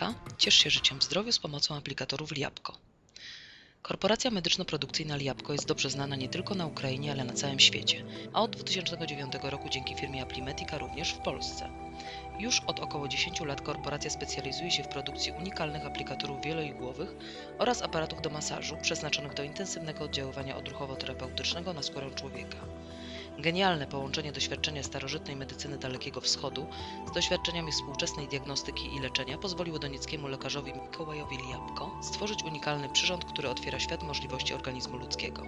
Jabłka. Ciesz się życiem w zdrowiu z pomocą aplikatorów Liabko. Korporacja medyczno-produkcyjna Liabko jest dobrze znana nie tylko na Ukrainie, ale na całym świecie, a od 2009 roku dzięki firmie Aplimetica również w Polsce. Już od około 10 lat korporacja specjalizuje się w produkcji unikalnych aplikatorów wieloigłowych oraz aparatów do masażu przeznaczonych do intensywnego oddziaływania odruchowo-terapeutycznego na skórę człowieka. Genialne połączenie doświadczenia starożytnej medycyny Dalekiego Wschodu z doświadczeniami współczesnej diagnostyki i leczenia pozwoliło donieckiemu lekarzowi Mikołajowi Liapko stworzyć unikalny przyrząd, który otwiera świat możliwości organizmu ludzkiego.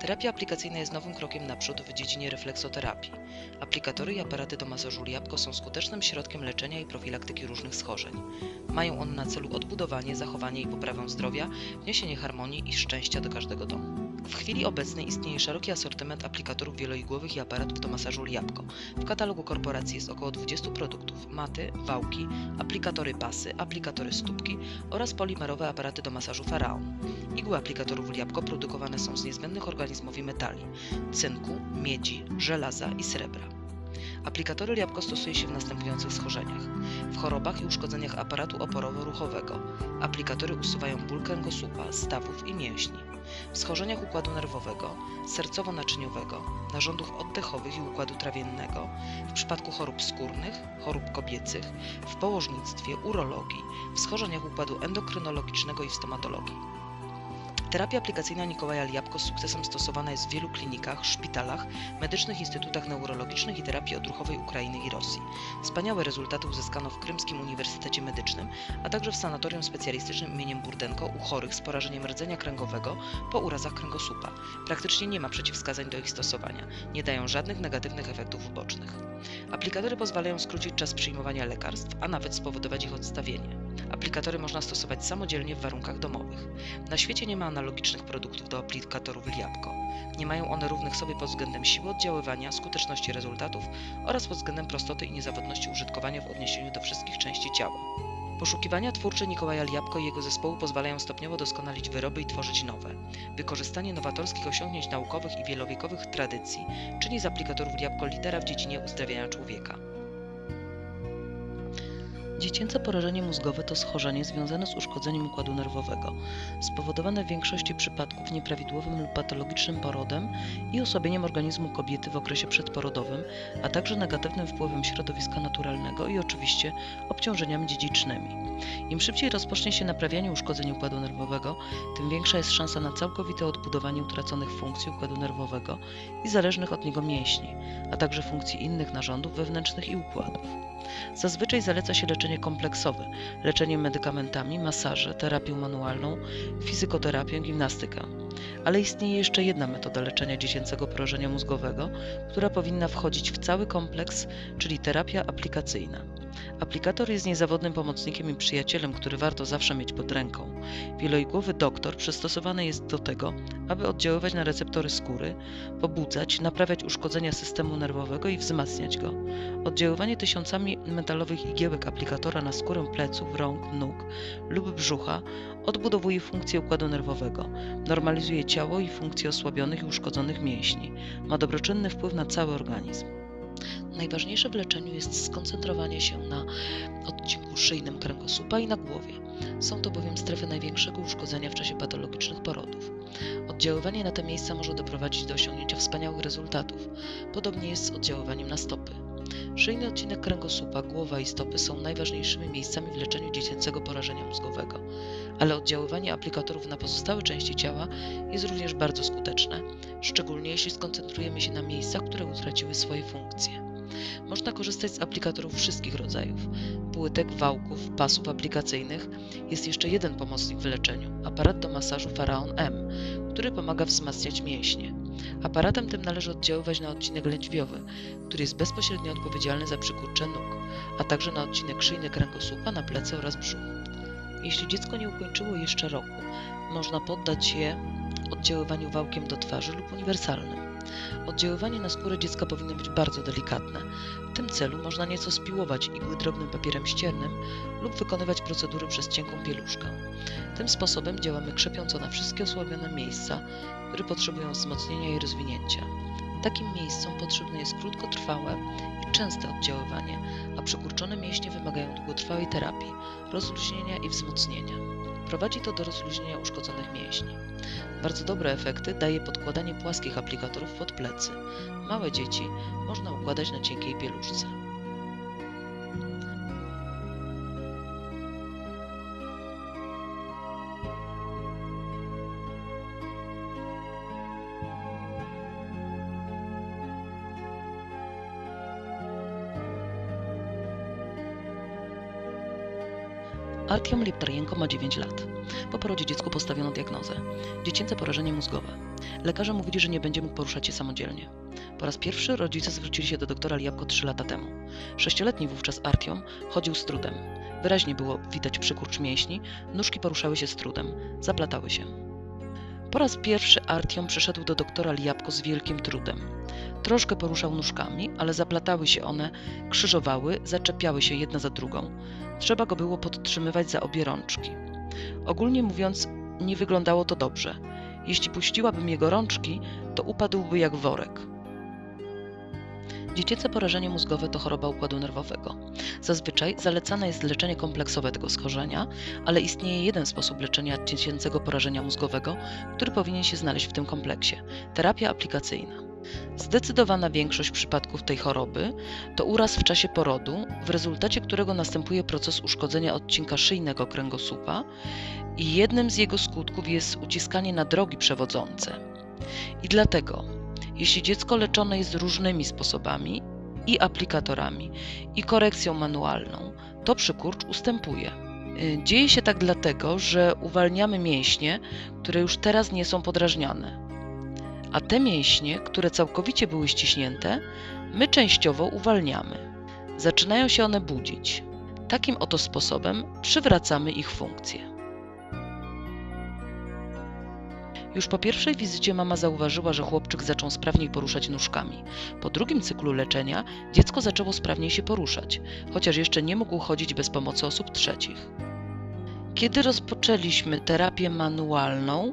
Terapia aplikacyjna jest nowym krokiem naprzód w dziedzinie refleksoterapii. Aplikatory i aparaty do masażu Liapko są skutecznym środkiem leczenia i profilaktyki różnych schorzeń. Mają one na celu odbudowanie, zachowanie i poprawę zdrowia, wniesienie harmonii i szczęścia do każdego domu. W chwili obecnej istnieje szeroki asortyment aplikatorów wieloigłowych i aparatów do masażu Liapko. W katalogu korporacji jest około 20 produktów: maty, wałki, aplikatory pasy, aplikatory stópki oraz polimerowe aparaty do masażu Faraon. Igły aplikatorów Liapko produkowane są z niezbędnych organizmowi metali: cynku, miedzi, żelaza i srebra. Aplikatory Liapko stosuje się w następujących schorzeniach: w chorobach i uszkodzeniach aparatu oporowo-ruchowego. Aplikatory usuwają ból kręgosłupa, stawów i mięśni. W schorzeniach układu nerwowego, sercowo-naczyniowego, narządów oddechowych i układu trawiennego, w przypadku chorób skórnych, chorób kobiecych, w położnictwie, urologii, w schorzeniach układu endokrynologicznego i w stomatologii. Terapia aplikacyjna Mikołaja Liapko z sukcesem stosowana jest w wielu klinikach, szpitalach, medycznych instytutach neurologicznych i terapii odruchowej Ukrainy i Rosji. Wspaniałe rezultaty uzyskano w Krymskim Uniwersytecie Medycznym, a także w sanatorium specjalistycznym imieniem Burdenko u chorych z porażeniem rdzenia kręgowego po urazach kręgosłupa. Praktycznie nie ma przeciwwskazań do ich stosowania, nie dają żadnych negatywnych efektów ubocznych. Aplikatory pozwalają skrócić czas przyjmowania lekarstw, a nawet spowodować ich odstawienie. Aplikatory można stosować samodzielnie w warunkach domowych. Na świecie nie ma analogicznych produktów do aplikatorów Liapko. Nie mają one równych sobie pod względem siły oddziaływania, skuteczności rezultatów oraz pod względem prostoty i niezawodności użytkowania w odniesieniu do wszystkich części ciała. Poszukiwania twórcze Mikołaja Liapko i jego zespołu pozwalają stopniowo doskonalić wyroby i tworzyć nowe. Wykorzystanie nowatorskich osiągnięć naukowych i wielowiekowych tradycji czyni z aplikatorów Liapko lidera w dziedzinie uzdrawiania człowieka. Dziecięce porażenie mózgowe to schorzenie związane z uszkodzeniem układu nerwowego, spowodowane w większości przypadków nieprawidłowym lub patologicznym porodem i osłabieniem organizmu kobiety w okresie przedporodowym, a także negatywnym wpływem środowiska naturalnego i oczywiście obciążeniami dziedzicznymi. Im szybciej rozpocznie się naprawianie uszkodzeń układu nerwowego, tym większa jest szansa na całkowite odbudowanie utraconych funkcji układu nerwowego i zależnych od niego mięśni, a także funkcji innych narządów wewnętrznych i układów. Zazwyczaj zaleca się leczenie kompleksowe, leczenie medykamentami, masaże, terapię manualną, fizykoterapię, gimnastykę. Ale istnieje jeszcze jedna metoda leczenia dziecięcego porażenia mózgowego, która powinna wchodzić w cały kompleks, czyli terapia aplikacyjna. Aplikator jest niezawodnym pomocnikiem i przyjacielem, który warto zawsze mieć pod ręką. Wieloigłowy doktor przystosowany jest do tego, aby oddziaływać na receptory skóry, pobudzać, naprawiać uszkodzenia systemu nerwowego i wzmacniać go. Oddziaływanie tysiącami metalowych igiełek aplikatora na skórę pleców, rąk, nóg lub brzucha odbudowuje funkcję układu nerwowego, normalizuje ciało i funkcje osłabionych i uszkodzonych mięśni, ma dobroczynny wpływ na cały organizm. Najważniejsze w leczeniu jest skoncentrowanie się na odcinku szyjnym kręgosłupa i na głowie. Są to bowiem strefy największego uszkodzenia w czasie patologicznych porodów. Oddziaływanie na te miejsca może doprowadzić do osiągnięcia wspaniałych rezultatów. Podobnie jest z oddziaływaniem na stopy. Szyjny odcinek kręgosłupa, głowa i stopy są najważniejszymi miejscami w leczeniu dziecięcego porażenia mózgowego, ale oddziaływanie aplikatorów na pozostałe części ciała jest również bardzo skuteczne, szczególnie jeśli skoncentrujemy się na miejscach, które utraciły swoje funkcje. Można korzystać z aplikatorów wszystkich rodzajów płytek, wałków, pasów aplikacyjnych. Jest jeszcze jeden pomocnik w leczeniu aparat do masażu Faraon M, który pomaga wzmacniać mięśnie. Aparatem tym należy oddziaływać na odcinek lędźwiowy, który jest bezpośrednio odpowiedzialny za przykurcze nóg, a także na odcinek szyjny kręgosłupa, na plecy oraz brzuch. Jeśli dziecko nie ukończyło jeszcze roku, można poddać je oddziaływaniu wałkiem do twarzy lub uniwersalnym. Oddziaływanie na skórę dziecka powinno być bardzo delikatne. W tym celu można nieco spiłować igły drobnym papierem ściernym lub wykonywać procedury przez cienką pieluszkę. Tym sposobem działamy krzepiąco na wszystkie osłabione miejsca, które potrzebują wzmocnienia i rozwinięcia. Takim miejscom potrzebne jest krótkotrwałe i częste oddziaływanie, a przykurczone mięśnie wymagają długotrwałej terapii, rozluźnienia i wzmocnienia. Prowadzi to do rozluźnienia uszkodzonych mięśni. Bardzo dobre efekty daje podkładanie płaskich aplikatorów pod plecy. Małe dzieci można układać na cienkiej pieluszce. Artiom Liptarienko ma 9 lat. Po porodzie dziecku postawiono diagnozę dziecięce porażenie mózgowe. Lekarze mówili, że nie będzie mógł poruszać się samodzielnie. Po raz pierwszy rodzice zwrócili się do doktora Liapko 3 lata temu. Sześcioletni wówczas Artiom chodził z trudem. Wyraźnie było widać przykurcz mięśni, nóżki poruszały się z trudem, zaplatały się. Po raz pierwszy Artiom przyszedł do doktora Liapko z wielkim trudem. Troszkę poruszał nóżkami, ale zaplatały się one, krzyżowały, zaczepiały się jedna za drugą. Trzeba go było podtrzymywać za obie rączki. Ogólnie mówiąc, nie wyglądało to dobrze. Jeśli puściłabym jego rączki, to upadłby jak worek. Dziecięce porażenie mózgowe to choroba układu nerwowego. Zazwyczaj zalecane jest leczenie kompleksowe tego schorzenia, ale istnieje jeden sposób leczenia dziecięcego porażenia mózgowego, który powinien się znaleźć w tym kompleksie terapia aplikacyjna. Zdecydowana większość przypadków tej choroby to uraz w czasie porodu, w rezultacie którego następuje proces uszkodzenia odcinka szyjnego kręgosłupa i jednym z jego skutków jest uciskanie na drogi przewodzące. I dlatego, jeśli dziecko leczone jest różnymi sposobami i aplikatorami, i korekcją manualną, to przykurcz ustępuje. Dzieje się tak dlatego, że uwalniamy mięśnie, które już teraz nie są podrażniane a te mięśnie, które całkowicie były ściśnięte, my częściowo uwalniamy. Zaczynają się one budzić. Takim oto sposobem przywracamy ich funkcję. Już po pierwszej wizycie mama zauważyła, że chłopczyk zaczął sprawniej poruszać nóżkami. Po drugim cyklu leczenia dziecko zaczęło sprawniej się poruszać, chociaż jeszcze nie mógł chodzić bez pomocy osób trzecich. Kiedy rozpoczęliśmy terapię manualną,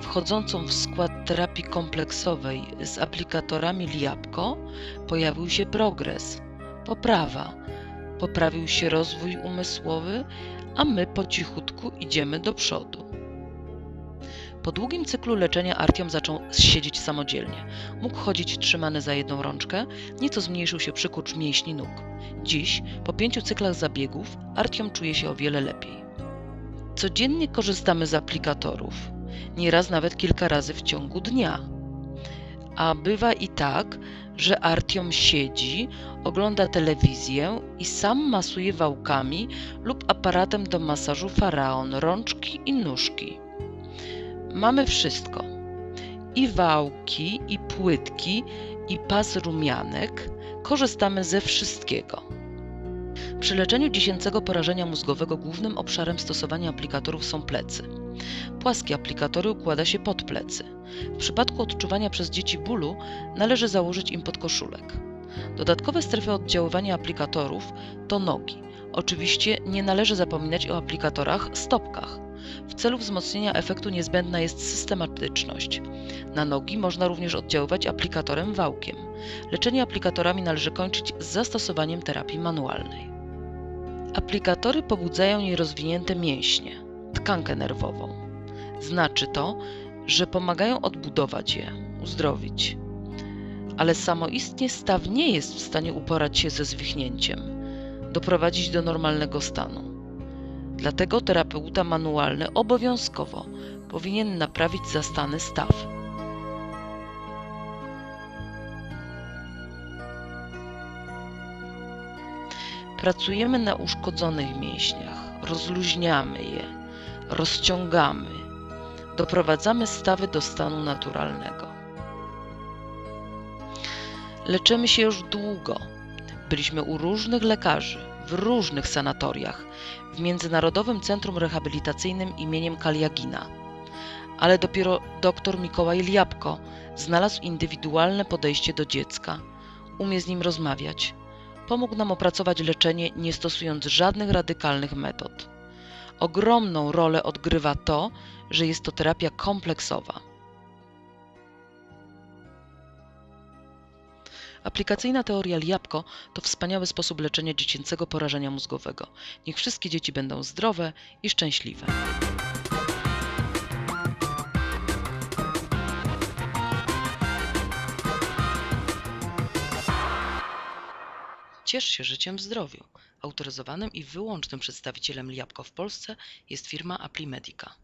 wchodzącą w skład terapii kompleksowej z aplikatorami Liapko, pojawił się progres, poprawa, poprawił się rozwój umysłowy, a my po cichutku idziemy do przodu. Po długim cyklu leczenia Artiom zaczął siedzieć samodzielnie. Mógł chodzić trzymany za jedną rączkę, nieco zmniejszył się przykurcz mięśni nóg. Dziś, po pięciu cyklach zabiegów, Artiom czuje się o wiele lepiej. Codziennie korzystamy z aplikatorów, nieraz nawet kilka razy w ciągu dnia. A bywa i tak, że Artiom siedzi, ogląda telewizję i sam masuje wałkami lub aparatem do masażu faraon, rączki i nóżki. Mamy wszystko. I wałki, i płytki, i pas rumianek. Korzystamy ze wszystkiego. Przy leczeniu dziesięcego porażenia mózgowego głównym obszarem stosowania aplikatorów są plecy. Płaskie aplikatory układa się pod plecy. W przypadku odczuwania przez dzieci bólu należy założyć im podkoszulek. Dodatkowe strefy oddziaływania aplikatorów to nogi. Oczywiście nie należy zapominać o aplikatorach stopkach. W celu wzmocnienia efektu niezbędna jest systematyczność. Na nogi można również oddziaływać aplikatorem wałkiem. Leczenie aplikatorami należy kończyć z zastosowaniem terapii manualnej. Aplikatory pobudzają nierozwinięte mięśnie, tkankę nerwową. Znaczy to, że pomagają odbudować je, uzdrowić. Ale samoistnie staw nie jest w stanie uporać się ze zwichnięciem, doprowadzić do normalnego stanu. Dlatego terapeuta manualny obowiązkowo powinien naprawić zastany staw. Pracujemy na uszkodzonych mięśniach, rozluźniamy je, rozciągamy, doprowadzamy stawy do stanu naturalnego. Leczymy się już długo. Byliśmy u różnych lekarzy, w różnych sanatoriach, w Międzynarodowym Centrum Rehabilitacyjnym imieniem Kaliagina. Ale dopiero dr Mikołaj Liapko znalazł indywidualne podejście do dziecka. Umie z nim rozmawiać, Pomógł nam opracować leczenie, nie stosując żadnych radykalnych metod. Ogromną rolę odgrywa to, że jest to terapia kompleksowa. Aplikacyjna teoria Liapko to wspaniały sposób leczenia dziecięcego porażenia mózgowego. Niech wszystkie dzieci będą zdrowe i szczęśliwe. Ciesz się życiem w zdrowiu. Autoryzowanym i wyłącznym przedstawicielem Liapko w Polsce jest firma Aplimedica.